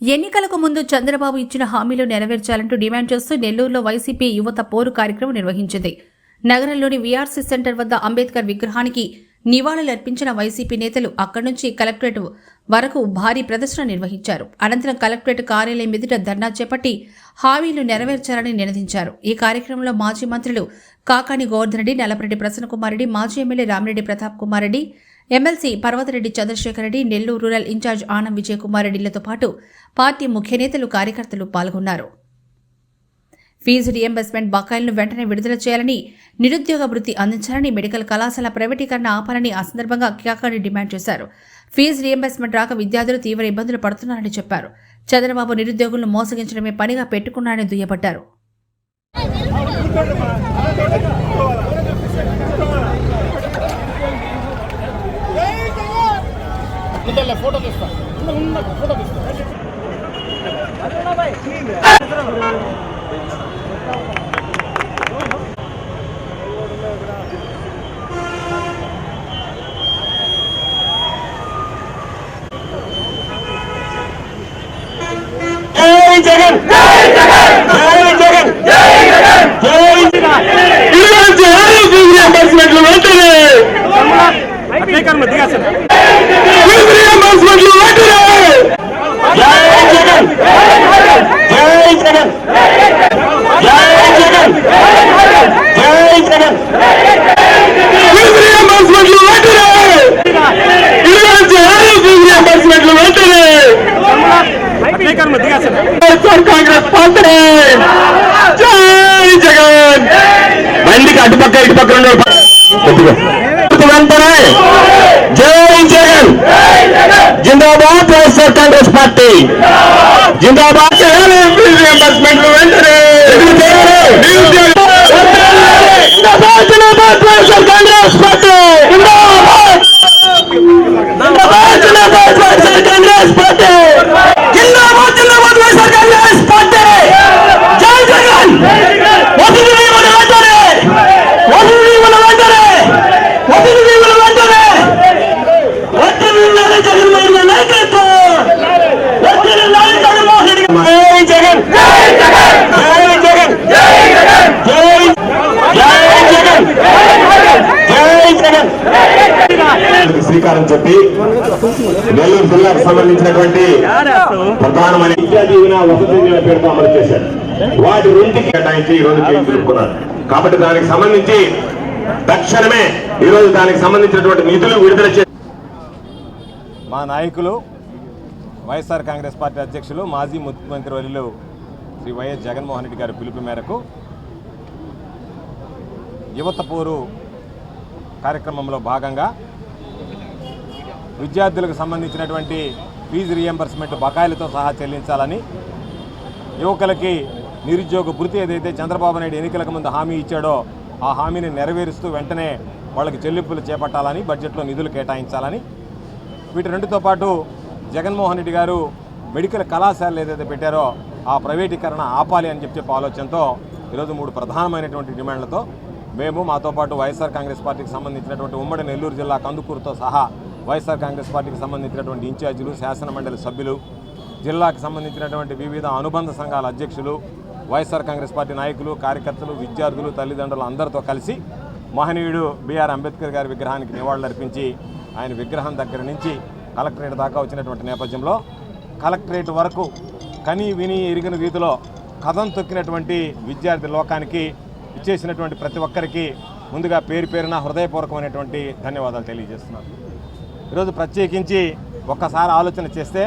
ఎన్నికలకు ముందు చంద్రబాబు ఇచ్చిన హామీలు నెరవేర్చాలంటూ డిమాండ్ చేస్తూ నెల్లూరులో వైసీపీ యువత పోరు కార్యక్రమం నిర్వహించింది. నగరంలోని వీఆర్సీ సెంటర్ వద్ద అంబేద్కర్ విగ్రహానికి నివాళులర్పించిన వైసీపీ నేతలు అక్కడి నుంచి కలెక్టరేట్ వరకు భారీ ప్రదర్శన నిర్వహించారు. అనంతరం కలెక్టరేట్ కార్యాలయం ఎదుట ధర్నా చేపట్టి హామీలు నెరవేర్చాలని నినదించారు. ఈ కార్యక్రమంలో మాజీ మంత్రులు కాకాని గోవర్ధన్ రెడ్డి నలపరెడ్డి ప్రసన్నకుమార్ రెడ్డి మాజీ MLA Ramireddy Pratap Kumar Reddy MLC Parvathareddy Chandrasekhar Reddy Nellore rural in charge Anam Vijayakumar రెడ్డిలతో పాటు పార్టీ ముఖ్య నేతలు కార్యకర్తలు పాల్గొన్నారు. ఫీజు రియంబర్స్మెంట్ బకాయిలను వెంటనే విడుదల చేయాలని నిరుద్యోగ వృత్తి అందించాలని మెడికల్ కళాశాల ప్రైవేటీకరణ ఆపాలని ఆ సందర్భంగా కాకాని డిమాండ్ చేశారు. ఫీజు రియంబర్స్మెంట్ రాక విద్యార్థులు తీవ్ర ఇబ్బందులు పడుతున్నారని చెప్పారు. చంద్రబాబు నిరుద్యోగులను మోసగించడమే పనిగా పెట్టుకున్నారని దుయ్యబట్టారు ఫోటో తీస్తా ఫోటో తీస్తా. జగన్ జై జగన్ కాంగ్రెస్ పార్టీ జై జగన్ బండికి అటుపక్క ఇటుపక్క రెండు వెంటనే జై జగన్ జిందాబాద్ వైఎస్ఆర్ కాంగ్రెస్ పార్టీ జిందాబాద్ వెంటనే జిందాబాద్ జిందాబాద్ వైఎస్ఆర్ కాంగ్రెస్ పార్టీ జిందాబాద్ జిందాబాద్ జిందాబాద్ వైఎస్ఆర్ కాంగ్రెస్ పార్టీ జిందాబాద్ జిందాబాద్ వైఎస్ఆర్ కాంగ్రెస్ పార్టీ జై జగన్ వసతి దీవుల వెంటనే వసతి దీవుల వెంటనే వసతి దీవుల వెంటనే వసతి జగన్మోహన్ రెడ్డి నాయకత్వం వసతి జగన్మోహన్ రెడ్డి జై జగన్ జై జగన్ జై జగన్ జై జగన్ జై జగన్ శ్రీకారం చెప్పి నెల్లూరు జిల్లాకు సంబంధించినటువంటి ప్రధానమైన విద్యా దీవెన వసతి దీవెన పేరుతో అమలు చేశారు. వాటి రెండుకి కేటాయించి ఈ రోజు కేసు కాబట్టి దానికి సంబంధించి తక్షణమే ఈ రోజు దానికి సంబంధించినటువంటి నిధులు విడుదల చేసి మా నాయకులు వైఎస్ఆర్ కాంగ్రెస్ పార్టీ అధ్యక్షులు మాజీ ముఖ్యమంత్రి వర్యులు శ్రీ వైఎస్ జగన్మోహన్ రెడ్డి గారి పిలుపు మేరకు యువత పోరు కార్యక్రమంలో భాగంగా విద్యార్థులకు సంబంధించినటువంటి ఫీజు రియంబర్స్మెంట్ బకాయిలతో సహా చెల్లించాలని యువకులకి నిరుద్యోగ భృతి ఏదైతే చంద్రబాబు నాయుడు ఎన్నికలకు ముందు హామీ ఇచ్చాడో ఆ హామీని నెరవేరుస్తూ వెంటనే వాళ్ళకి చెల్లింపులు చేపట్టాలని బడ్జెట్లో నిధులు కేటాయించాలని. వీటి రెండుతో పాటు జగన్మోహన్ రెడ్డి గారు మెడికల్ కళాశాలలు ఏదైతే పెట్టారో ఆ ప్రైవేటీకరణ ఆపాలి అని చెప్పి చెప్పే ఆలోచనతో ఈరోజు మూడు ప్రధానమైనటువంటి డిమాండ్లతో మేము మాతో పాటు వైఎస్ఆర్ కాంగ్రెస్ పార్టీకి సంబంధించినటువంటి ఉమ్మడి నెల్లూరు జిల్లా కందుకూరుతో సహా వైఎస్ఆర్ కాంగ్రెస్ పార్టీకి సంబంధించినటువంటి ఇన్ఛార్జీలు శాసనమండలి సభ్యులు జిల్లాకు సంబంధించినటువంటి వివిధ అనుబంధ సంఘాల అధ్యక్షులు వైఎస్ఆర్ కాంగ్రెస్ పార్టీ నాయకులు కార్యకర్తలు విద్యార్థులు తల్లిదండ్రులు అందరితో కలిసి మహనీయుడు బీఆర్ అంబేద్కర్ గారి విగ్రహానికి నివాళులర్పించి ఆయన విగ్రహం దగ్గర నుంచి కలెక్టరేట్ దాకా వచ్చినటువంటి నేపథ్యంలో కలెక్టరేట్ వరకు కని విని ఎరిగిన రీతిలో కథం తొక్కినటువంటి విద్యార్థి లోకానికి ఇచ్చేసినటువంటి ప్రతి ఒక్కరికి ముందుగా పేరు పేరున హృదయపూర్వకమైనటువంటి ధన్యవాదాలు తెలియజేస్తున్నాను. ఈరోజు ప్రత్యేకించి ఒక్కసారి ఆలోచన చేస్తే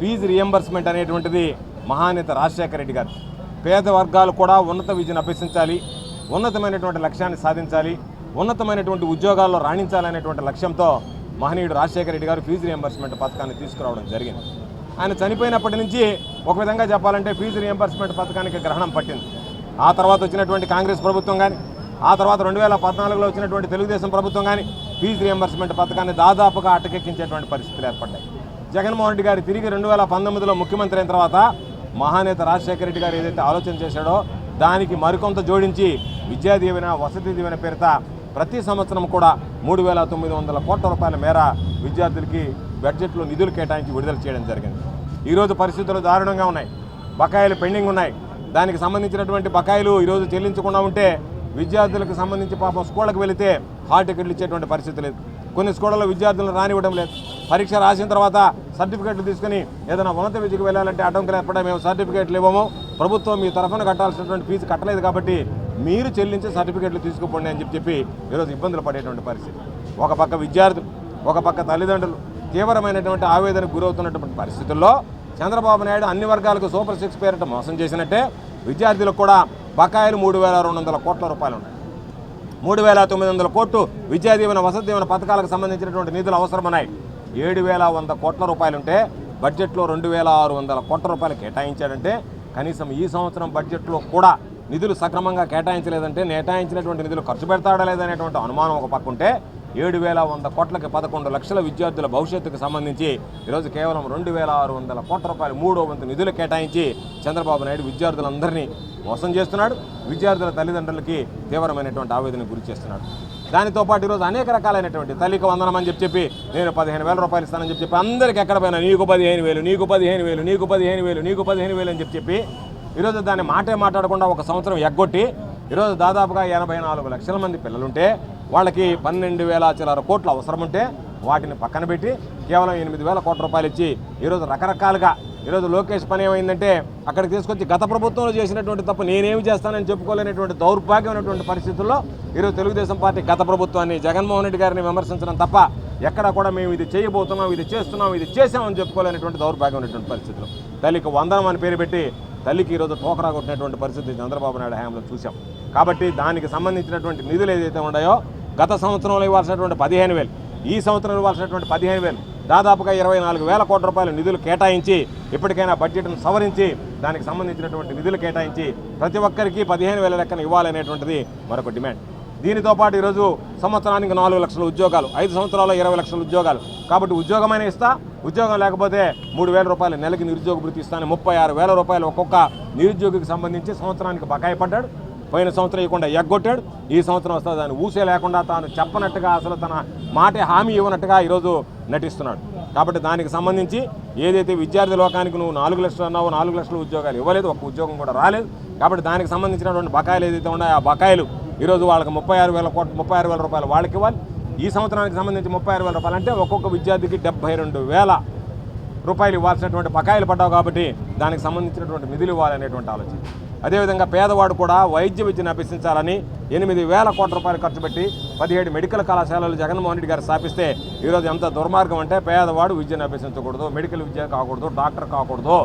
ఫీజు రియంబర్స్మెంట్ అనేటువంటిది మహానేత రాజశేఖర రెడ్డి గారు. పేద వర్గాలు కూడా ఉన్నత విద్యను అభ్యసించాలి ఉన్నతమైనటువంటి లక్ష్యాన్ని సాధించాలి ఉన్నతమైనటువంటి ఉద్యోగాల్లో రాణించాలనేటువంటి లక్ష్యంతో మహనీయుడు రాజశేఖర రెడ్డి గారు ఫీజు రియంబర్స్మెంట్ పథకాన్ని తీసుకురావడం జరిగింది. ఆయన చనిపోయినప్పటి నుంచి ఒక విధంగా చెప్పాలంటే ఫీజు రియంబర్స్మెంట్ పథకానికి గ్రహణం పట్టింది. ఆ తర్వాత వచ్చినటువంటి కాంగ్రెస్ ప్రభుత్వం కానీ ఆ తర్వాత రెండు వేల పద్నాలుగులో వచ్చినటువంటి తెలుగుదేశం ప్రభుత్వం కానీ ఫీజు రియంబర్స్మెంట్ పథకాన్ని దాదాపుగా అటకెక్కించేటువంటి పరిస్థితులు ఏర్పడ్డాయి. జగన్మోహన్ రెడ్డి గారు తిరిగి రెండు వేల పంతొమ్మిదిలో ముఖ్యమంత్రి అయిన తర్వాత మహానేత రాజశేఖర రెడ్డి గారు ఏదైతే ఆలోచన చేశాడో దానికి మరికొంత జోడించి విద్యా దీవెన వసతి దీవెన పేరిత ప్రతి సంవత్సరం కూడా మూడు వేల తొమ్మిది వందల కోట్ల రూపాయల మేర విద్యార్థులకి బడ్జెట్లో నిధులు కేటాయించి విడుదల చేయడం జరిగింది. ఈరోజు పరిస్థితులు దారుణంగా ఉన్నాయి. బకాయిలు పెండింగ్ ఉన్నాయి. దానికి సంబంధించినటువంటి బకాయిలు ఈరోజు చెల్లించకుండా ఉంటే విద్యార్థులకు సంబంధించి పాపం స్కూళ్ళకి వెళితే హాల్ టికెట్లు ఇచ్చేటువంటి పరిస్థితి లేదు. కొన్ని స్కూళ్ళలో విద్యార్థులను రానివ్వడం లేదు. పరీక్ష రాసిన తర్వాత సర్టిఫికేట్లు తీసుకుని ఏదైనా ఉన్నత విద్యకు వెళ్ళాలంటే అడ్డంకులు ఏర్పడే మేము సర్టిఫికేట్లు ఇవ్వము. ప్రభుత్వం మీ తరఫున కట్టాల్సినటువంటి ఫీజు కట్టలేదు కాబట్టి మీరు చెల్లించే సర్టిఫికేట్లు తీసుకుపోండి అని చెప్పి చెప్పి ఈరోజు ఇబ్బందులు పడేటువంటి పరిస్థితి. ఒక పక్క విద్యార్థులు ఒక పక్క తల్లిదండ్రులు తీవ్రమైనటువంటి ఆవేదనకు గురవుతున్నటువంటి పరిస్థితుల్లో చంద్రబాబు నాయుడు అన్ని వర్గాలకు సూపర్ సిక్స్ పేరిట మోసం చేసినట్టే విద్యార్థులకు కూడా బకాయిలు మూడు వేల రెండు వందల కోట్ల రూపాయలు ఉన్నాయి. మూడు వేల తొమ్మిది వందల కోట్లు విద్యా దీవెన వసతి దీవెన పథకాలకు సంబంధించినటువంటి నిధులు అవసరమన్నాయి. ఏడు వేల వంద కోట్ల రూపాయలుంటే బడ్జెట్లో రెండు వేల ఆరు వందల కోట్ల రూపాయలు కేటాయించాడంటే కనీసం ఈ సంవత్సరం బడ్జెట్లో కూడా నిధులు సక్రమంగా కేటాయించలేదంటే కేటాయించినటువంటి నిధులు ఖర్చు పెడతాడా లేదనేటువంటి అనుమానం ఒక పక్క ఉంటే ఏడు వేల వంద కోట్లకి పదకొండు లక్షల విద్యార్థుల భవిష్యత్తుకు సంబంధించి ఈరోజు కేవలం రెండు వేల ఆరు వందల కోట్ల రూపాయలు మూడో వంతు నిధులు కేటాయించి చంద్రబాబు నాయుడు విద్యార్థులందరినీ మోసం చేస్తున్నాడు. విద్యార్థుల తల్లిదండ్రులకి తీవ్రమైనటువంటి ఆవేదనకు గురి చేస్తున్నాడు. దానితో పాటు ఈరోజు అనేక రకాలైనటువంటి తల్లికి వందనం అని చెప్పి చెప్పి నేను పదిహేను వేల రూపాయలు ఇస్తానని చెప్పి చెప్పి అందరికీ ఎక్కడ పోయినా నీకు పదిహేను వేలు నీకు పదిహేను వేలు నీకు పదిహేను వేలు నీకు పదిహేను వేలు అని చెప్పి చెప్పి ఈరోజు దాన్ని మాటే మాట్లాడకుండా ఒక సంవత్సరం ఎగ్గొట్టి ఈరోజు దాదాపుగా ఎనభై నాలుగు లక్షల మంది పిల్లలుంటే వాళ్ళకి పన్నెండు వేల చిల్లర కోట్లు అవసరం ఉంటే వాటిని పక్కన పెట్టి కేవలం ఎనిమిది వేల కోట్ల రూపాయలు ఇచ్చి ఈరోజు రకరకాలుగా ఈరోజు లోకేష్ పని ఏమైందంటే అక్కడికి తీసుకొచ్చి గత ప్రభుత్వంలో చేసినటువంటి తప్పు నేనేమి చేస్తానని చెప్పుకోలేనటువంటి దౌర్భాగ్యమైనటువంటి పరిస్థితుల్లో ఈరోజు తెలుగుదేశం పార్టీ గత ప్రభుత్వాన్ని జగన్మోహన్ రెడ్డి గారిని విమర్శించడం తప్ప ఎక్కడ కూడా మేము ఇది చేయబోతున్నాం ఇది చేస్తున్నాం ఇది చేసామని చెప్పుకోలేనటువంటి దౌర్భాగ్యమైనటువంటి పరిస్థితులు. తల్లికి వందనం అని పేరు పెట్టి తల్లికి ఈరోజు టోకరా కొట్టినటువంటి పరిస్థితి చంద్రబాబు నాయుడు హయాంలో చూసాం. కాబట్టి దానికి సంబంధించినటువంటి నిధులు ఏదైతే ఉన్నాయో గత సంవత్సరంలో ఇవ్వాల్సినటువంటి పదిహేను వేలు ఈ సంవత్సరం ఇవ్వాల్సినటువంటి పదిహేను వేలు దాదాపుగా ఇరవై నాలుగు వేల కోట్ల రూపాయల నిధులు కేటాయించి ఇప్పటికైనా బడ్జెట్ను సవరించి దానికి సంబంధించినటువంటి నిధులు కేటాయించి ప్రతి ఒక్కరికి పదిహేను వేల లెక్కన ఇవ్వాలనేటువంటిది మరొక డిమాండ్. దీనితో పాటు ఈరోజు సంవత్సరానికి నాలుగు లక్షల ఉద్యోగాలు ఐదు సంవత్సరాల్లో ఇరవై లక్షల ఉద్యోగాలు. కాబట్టి ఉద్యోగమైన ఇస్తా ఉద్యోగం లేకపోతే మూడు వేల రూపాయలు నెలకి నిరుద్యోగ భృతి ఇస్తాను. ముప్పై ఆరు వేల రూపాయలు ఒక్కొక్క నిరుద్యోగికి సంబంధించి సంవత్సరానికి బకాయి పడ్డాడు పోయిన సంవత్సరం ఇవ్వకుండా ఎగ్గొట్టాడు. ఈ సంవత్సరం వస్తే దాన్ని ఊసే లేకుండా తాను చెప్పనట్టుగా అసలు తన మాటే హామీ ఇవ్వనట్టుగా ఈరోజు నటిస్తున్నాడు. కాబట్టి దానికి సంబంధించి ఏదైతే విద్యార్థి లోకానికి నువ్వు నాలుగు లక్షలు అన్నావో నాలుగు లక్షల ఉద్యోగాలు ఇవ్వలేదు ఒక ఉద్యోగం కూడా రాలేదు. కాబట్టి దానికి సంబంధించినటువంటి బకాయిలు ఏదైతే ఉన్నాయో ఆ బకాయిలు ఈరోజు వాళ్ళకి ముప్పై ఆరు వేల కోట్ల ముప్పై ఆరు వేల రూపాయలు వాళ్ళకి ఇవ్వాలి. ఈ సంవత్సరానికి సంబంధించి ముప్పై ఆరు వేల రూపాయలు అంటే ఒక్కొక్క విద్యార్థికి డెబ్బై రెండు వేల రూపాయలు ఇవ్వాల్సినటువంటి బకాయిలు పడ్డావు కాబట్టి దానికి సంబంధించినటువంటి నిధులు ఇవ్వాలనేటువంటి ఆలోచన. అదేవిధంగా పేదవాడు కూడా వైద్య విద్యను అభ్యసించాలని ఎనిమిది వేల కోట్ల రూపాయలు ఖర్చు పెట్టి పదిహేడు మెడికల్ కళాశాలలు జగన్మోహన్ రెడ్డి గారు స్థాపిస్తే ఈరోజు ఎంత దుర్మార్గం అంటే పేదవాడు విద్యను అభ్యసించకూడదు మెడికల్ విద్య కాకూడదు డాక్టర్ కాకూడదు.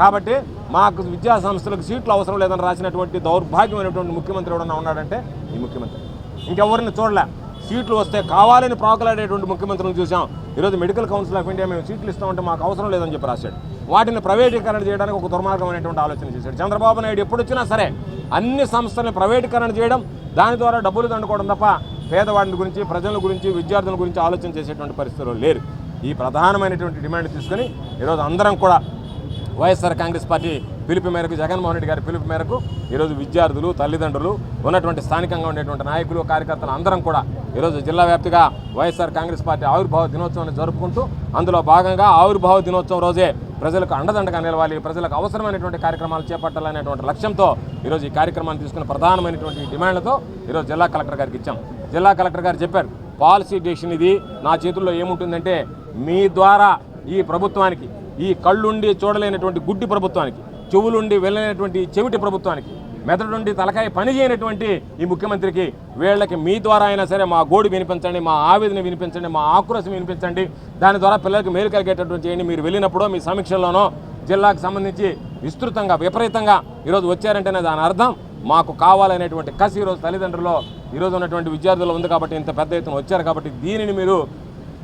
కాబట్టి మాకు విద్యా సంస్థలకు సీట్లు అవసరం లేదని రాసినటువంటి దౌర్భాగ్యమైనటువంటి ముఖ్యమంత్రి ఎవడన్నా ఉన్నాడంటే ఈ ముఖ్యమంత్రి. ఇంకెవరిని చూడలే. సీట్లు వస్తే కావాలని ప్రాకులాడేటువంటి ముఖ్యమంత్రిని చూసాం ఈరోజు మెడికల్ కౌన్సిల్ ఆఫ్ ఇండియా మేము సీట్లు ఇస్తామంటే మాకు అవసరం లేదని చెప్పి రాశాడు. వాటిని ప్రైవేటీకరణ చేయడానికి ఒక దుర్మార్గమైనటువంటి ఆలోచన చేశాడు. చంద్రబాబు నాయుడు ఎప్పుడు వచ్చినా సరే అన్ని సంస్థలను ప్రైవేటీకరణ చేయడం దాని ద్వారా డబ్బులు దండుకోవడం తప్ప పేదవాడిని గురించి ప్రజల గురించి విద్యార్థుల గురించి ఆలోచన చేసేటువంటి పరిస్థితులు లేరు. ఈ ప్రధానమైనటువంటి డిమాండ్ తీసుకొని ఈరోజు అందరం కూడా వైఎస్ఆర్ కాంగ్రెస్ పార్టీ పిలుపు మేరకు జగన్మోహన్ రెడ్డి గారి పిలుపు మేరకు ఈరోజు విద్యార్థులు తల్లిదండ్రులు ఉన్నటువంటి స్థానికంగా ఉండేటువంటి నాయకులు కార్యకర్తలు అందరం కూడా ఈరోజు జిల్లా వ్యాప్తిగా వైఎస్ఆర్ కాంగ్రెస్ పార్టీ ఆవిర్భావ దినోత్సవాన్ని జరుపుకుంటూ అందులో భాగంగా ఆవిర్భావ దినోత్సవం రోజే ప్రజలకు అండదండగా నిలవాలి ప్రజలకు అవసరమైనటువంటి కార్యక్రమాలు చేపట్టాలనేటువంటి లక్ష్యంతో ఈరోజు ఈ కార్యక్రమాన్ని తీసుకున్న ప్రధానమైనటువంటి డిమాండ్లతో ఈరోజు జిల్లా కలెక్టర్ గారికి ఇచ్చాం. జిల్లా కలెక్టర్ గారు చెప్పారు పాలసీ డెసిషన్ ఇది నా చేతుల్లో ఏముంటుందంటే మీ ద్వారా ఈ ప్రభుత్వానికి ఈ కళ్ళుండి చూడలేనటువంటి గుడ్డి ప్రభుత్వానికి చెవులుండి వెళ్ళలేనటువంటి చెవిటి ప్రభుత్వానికి మెదడుండి తలకాయ పని చేయనటువంటి ఈ ముఖ్యమంత్రికి వీళ్ళకి మీ ద్వారా అయినా సరే మా గోడు వినిపించండి మా ఆవేదన వినిపించండి మా ఆక్రోశం వినిపించండి. దాని ద్వారా పిల్లలకి మేలు కలిగేటటువంటి చేయండి. మీరు వెళ్ళినప్పుడో మీ సమీక్షల్లోనో జిల్లాకు సంబంధించి విస్తృతంగా విపరీతంగా ఈరోజు వచ్చారంటేనే దాని అర్థం మాకు కావాలనేటువంటి కసి ఈరోజు తల్లిదండ్రులు ఈరోజు ఉన్నటువంటి విద్యార్థులు ఉంది కాబట్టి ఇంత పెద్ద ఎత్తున వచ్చారు కాబట్టి దీనిని మీరు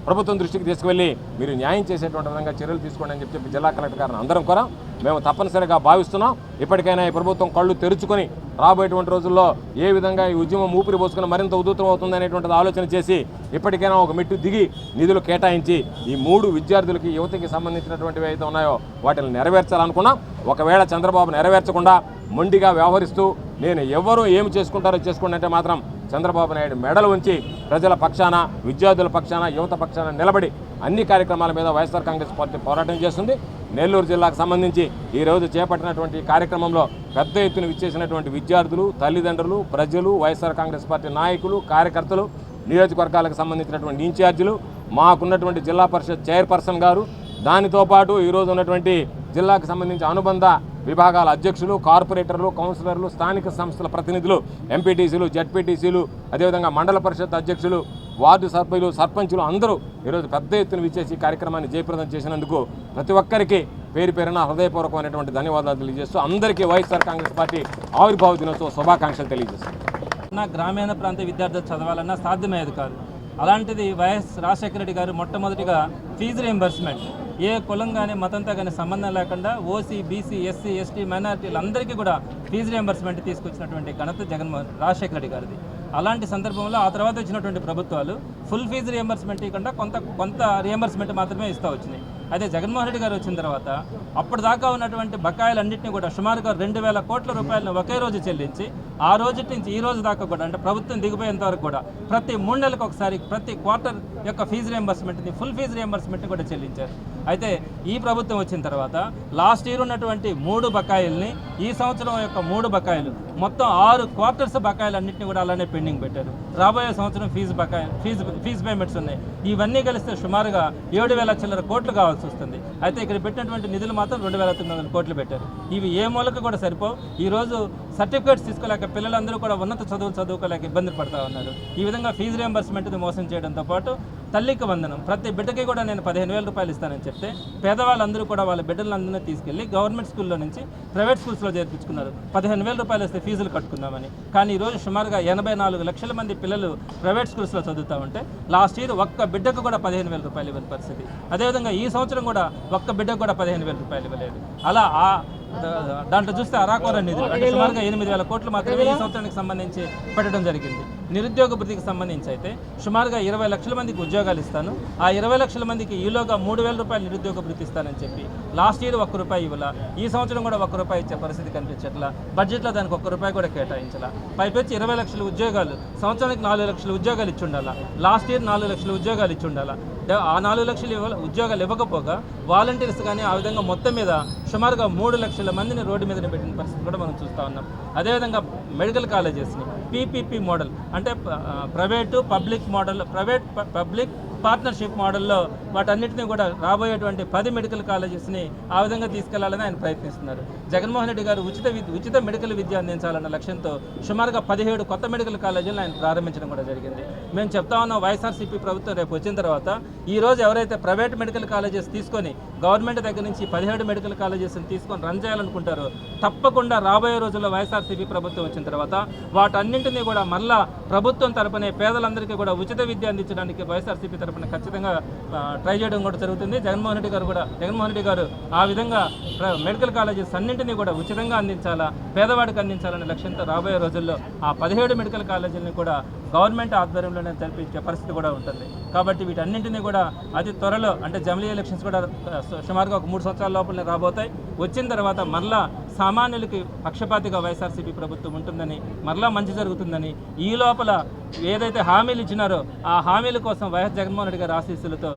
ప్రభుత్వం దృష్టికి తీసుకువెళ్ళి మీరు న్యాయం చేసేటువంటి విధంగా చర్యలు తీసుకోండి అని చెప్పి జిల్లా కలెక్టర్ గారిని అందరం కూడా మేము తప్పనిసరిగా భావిస్తున్నాం. ఇప్పటికైనా ఈ ప్రభుత్వం కళ్ళు తెరుచుకొని రాబోయేటువంటి రోజుల్లో ఏ విధంగా ఈ ఉద్యమం ఊపిరి పోసుకుని మరింత ఉధృతం అవుతుంది అనేటువంటిది ఆలోచన చేసి ఇప్పటికైనా ఒక మెట్టు దిగి నిధులు కేటాయించి ఈ మూడు విద్యార్థులకి యువతకి సంబంధించినటువంటివి అయితే ఉన్నాయో వాటిని నెరవేర్చాలనుకున్నాం. ఒకవేళ చంద్రబాబు నెరవేర్చకుండా మొండిగా వ్యవహరిస్తూ నేను ఎవరు ఏమి చేసుకుంటారో చేసుకోండి అంటే మాత్రం చంద్రబాబు నాయుడు మెడలు ఉంచి ప్రజల పక్షాన విద్యార్థుల పక్షాన యువత పక్షాన నిలబడి అన్ని కార్యక్రమాల మీద వైఎస్ఆర్ కాంగ్రెస్ పార్టీ పోరాటం చేస్తుంది. నెల్లూరు జిల్లాకు సంబంధించి ఈరోజు చేపట్టినటువంటి కార్యక్రమంలో పెద్ద ఎత్తున విచ్చేసినటువంటి విద్యార్థులు తల్లిదండ్రులు ప్రజలు వైఎస్ఆర్ కాంగ్రెస్ పార్టీ నాయకులు కార్యకర్తలు నియోజకవర్గాలకు సంబంధించినటువంటి ఇన్ఛార్జీలు మాకున్నటువంటి జిల్లా పరిషత్ చైర్పర్సన్ గారు. దానితో పాటు ఈరోజు ఉన్నటువంటి జిల్లాకు సంబంధించి అనుబంధ విభాగాల అధ్యక్షులు కార్పొరేటర్లు కౌన్సిలర్లు స్థానిక సంస్థల ప్రతినిధులు ఎంపీటీసీలు జడ్పీటీసీలు అదేవిధంగా మండల పరిషత్ అధ్యక్షులు వార్డు సభ్యులు సర్పంచులు అందరూ ఈరోజు పెద్ద ఎత్తున విచ్చేసి కార్యక్రమాన్ని జయప్రదం చేసినందుకు ప్రతి ఒక్కరికి పేరు పేరున హృదయపూర్వకమైనటువంటి ధన్యవాదాలు తెలియజేస్తూ అందరికీ వైఎస్ఆర్ కాంగ్రెస్ పార్టీ ఆవిర్భావ దినోత్సవ శుభాకాంక్షలు తెలియజేస్తాను నా గ్రామీణ ప్రాంత విద్యార్థులు చదవాలన్నా సాధ్యమయ్యేది కాదు. అలాంటిది వైఎస్ రాజశేఖర రెడ్డి గారు మొట్టమొదటిగా ఫీజు రియంబర్స్మెంట్. ఏ కులం కానీ మతంతో కానీ సంబంధం లేకుండా ఓసీ బీసీ ఎస్సీ ఎస్టీ మైనారిటీలు అందరికీ కూడా ఫీజు రియంబర్స్మెంట్ తీసుకొచ్చినటువంటి ఘనత జగన్మోహన్ రాజశేఖర రెడ్డి గారిది. అలాంటి సందర్భంలో ఆ తర్వాత వచ్చినటువంటి ప్రభుత్వాలు ఫుల్ ఫీజు రియంబర్స్మెంట్ ఇవ్వకుండా కొంత కొంత రియంబర్స్మెంట్ మాత్రమే ఇస్తూ వచ్చినాయి. అదే జగన్మోహన్ రెడ్డి గారు వచ్చిన తర్వాత అప్పటిదాకా ఉన్నటువంటి బకాయిలన్నింటినీ కూడా సుమారుగా రెండు వేల కోట్ల రూపాయలను ఒకే రోజు చెల్లించి ఆ రోజు నుంచి ఈ రోజు దాకా కూడా అంటే ప్రభుత్వం దిగిపోయేంత వరకు కూడా ప్రతి మూడు నెలలకు ఒకసారి ప్రతి క్వార్టర్ యొక్క ఫీజు రియంబర్స్మెంట్ని ఫుల్ ఫీజు రియంబర్స్మెంట్ కూడా చెల్లించారు. అయితే ఈ ప్రభుత్వం వచ్చిన తర్వాత లాస్ట్ ఇయర్ ఉన్నటువంటి మూడు బకాయిల్ని ఈ సంవత్సరం యొక్క మూడు బకాయిలు మొత్తం ఆరు క్వార్టర్స్ బకాయిలు అన్నింటినీ కూడా అలానే పెండింగ్ పెట్టారు. రాబోయే సంవత్సరం ఫీజు బకాయి ఫీజు ఫీజు పేమెంట్స్ ఉన్నాయి. ఇవన్నీ కలిస్తే సుమారుగా ఏడు వేల చిల్లర కోట్లు కావాల్సి వస్తుంది. అయితే ఇక్కడ పెట్టినటువంటి నిధులు మాత్రం రెండు వేల తొమ్మిది వందల కోట్లు పెట్టారు. ఇవి ఏ మూలకు కూడా సరిపోవు. ఈరోజు సర్టిఫికేట్స్ తీసుకోలేక పిల్లలందరూ కూడా ఉన్నత చదువులు చదువుకోలేక ఇబ్బంది పడతా ఉన్నారు. ఈ విధంగా ఫీజు రియంబర్స్మెంట్ని మోసం చేయడంతో పాటు తల్లికి వందనం. ప్రతి బిడ్డకి కూడా నేను పదిహేను వేల రూపాయలు ఇస్తానని చెప్తే పేదవాళ్ళందరూ కూడా వాళ్ళ బిడ్డలందరినీ తీసుకెళ్ళి గవర్నమెంట్ స్కూల్లో నుంచి ప్రైవేట్ స్కూల్స్లో చేర్పించుకున్నారు. పదిహేను వేల రూపాయలు ఇస్తే ఫీజులు కట్టుకుందామని. కానీ ఈరోజు రోజు సుమారుగా ఎనభై నాలుగు లక్షల మంది పిల్లలు ప్రైవేట్ స్కూల్స్లో చదువుతూ ఉంటే లాస్ట్ ఇయర్ ఒక్క బిడ్డకు కూడా పదిహేను వేల రూపాయలు ఇవ్వని పరిస్థితి. అదేవిధంగా ఈ సంవత్సరం కూడా ఒక్క బిడ్డకు కూడా పదిహేను వేల రూపాయలు ఇవ్వలేదు. అలా ఆ దాంట్లో చూస్తే అరాకొర నిధులు అంటే సుమారుగా ఎనిమిది వేల కోట్లు మాత్రమే ఈ సంవత్సరానికి సంబంధించి పెట్టడం జరిగింది. నిరుద్యోగ భృతికి సంబంధించి అయితే సుమారుగా ఇరవై లక్షల మందికి ఉద్యోగాలు ఇస్తాను. ఆ ఇరవై లక్షల మందికి ఈలోగా మూడు వేల రూపాయలు నిరుద్యోగ భృతి ఇస్తానని చెప్పి లాస్ట్ ఇయర్ ఒక్క రూపాయి ఇవ్వాల ఈ సంవత్సరం కూడా ఒక్క రూపాయి ఇచ్చే పరిస్థితి కనిపించట్లా. బడ్జెట్లో దానికి ఒక్క రూపాయి కూడా కేటాయించాల. పైపెచ్చి ఇరవై లక్షల ఉద్యోగాలు సంవత్సరానికి నాలుగు లక్షల ఉద్యోగాలు ఇచ్చి ఉండాలా. లాస్ట్ ఇయర్ నాలుగు లక్షల ఉద్యోగాలు ఇచ్చి ఉండాలా. ద- ఆ నాలుగు లక్షలు ఇవ్వాలి ఉద్యోగాలు ఇవ్వకపోగా వాలంటీర్స్ కానీ ఆ విధంగా మొత్తం మీద సుమారుగా మూడు లక్షల మందిని రోడ్డు మీద పెట్టిన పరిస్థితి కూడా మనం చూస్తూ ఉన్నాం. అదేవిధంగా మెడికల్ కాలేజెస్ని పీపీపీ మోడల్ అంటే ప్రైవేటు పబ్లిక్ మోడల్ ప్రైవేట్ ప- పబ్లిక్ పార్ట్నర్షిప్ మోడల్లో వాటన్నిటిని కూడా రాబోయేటువంటి పది మెడికల్ కాలేజెస్ని ఆ విధంగా తీసుకెళ్ళాలని ఆయన ప్రయత్నిస్తున్నారు. జగన్మోహన్ రెడ్డి గారు ఉచిత ఉచిత మెడికల్ విద్య అందించాలన్న లక్ష్యంతో సుమారుగా పదిహేడు కొత్త మెడికల్ కాలేజీలను ఆయన ప్రారంభించడం కూడా జరిగింది. మేము చెప్తా ఉన్నాం వైఎస్ఆర్సీపీ ప్రభుత్వం రేపు వచ్చిన తర్వాత ఈ రోజు ఎవరైతే ప్రైవేట్ మెడికల్ కాలేజెస్ తీసుకొని గవర్నమెంట్ దగ్గర నుంచి పదిహేడు మెడికల్ కాలేజెస్ని తీసుకొని రన్ చేయాలనుకుంటారో తప్పకుండా రాబోయే రోజుల్లో వైఎస్ఆర్సీపీ ప్రభుత్వం వచ్చిన తర్వాత వాటన్నింటినీ కూడా మళ్ళా ప్రభుత్వం తరపునే పేదలందరికీ కూడా ఉచిత విద్య అందించడానికి వైఎస్ఆర్సీపీ తరపున ఖచ్చితంగా ట్రై చేయడం కూడా జరుగుతుంది. జగన్మోహన్ రెడ్డి గారు కూడా జగన్మోహన్ రెడ్డి గారు ఆ విధంగా మెడికల్ కాలేజెస్ అన్నింటినీ కూడా ఉచితంగా అందించాలా పేదవాడికి అందించాలనే లక్ష్యంతో రాబోయే రోజుల్లో ఆ పదిహేడు మెడికల్ కాలేజీలను కూడా గవర్నమెంట్ ఆధ్వర్యంలోనే జరిపించే పరిస్థితి కూడా ఉంటుంది. కాబట్టి వీటన్నింటినీ కూడా అతి త్వరలో అంటే జమిలీ ఎలక్షన్స్ కూడా సుమారుగా ఒక మూడు సంవత్సరాల లోపలనే రాబోతాయి. వచ్చిన తర్వాత మరలా సామాన్యులకి పక్షపాతిగా వైఎస్ఆర్సీపీ ప్రభుత్వం ఉంటుందని మరలా మంచి జరుగుతుందని ఈ లోపల ఏదైతే హామీలు ఇచ్చినారో ఆ హామీల కోసం వైఎస్ జగన్మోహన్ రెడ్డి గారి ఆశీస్సులతో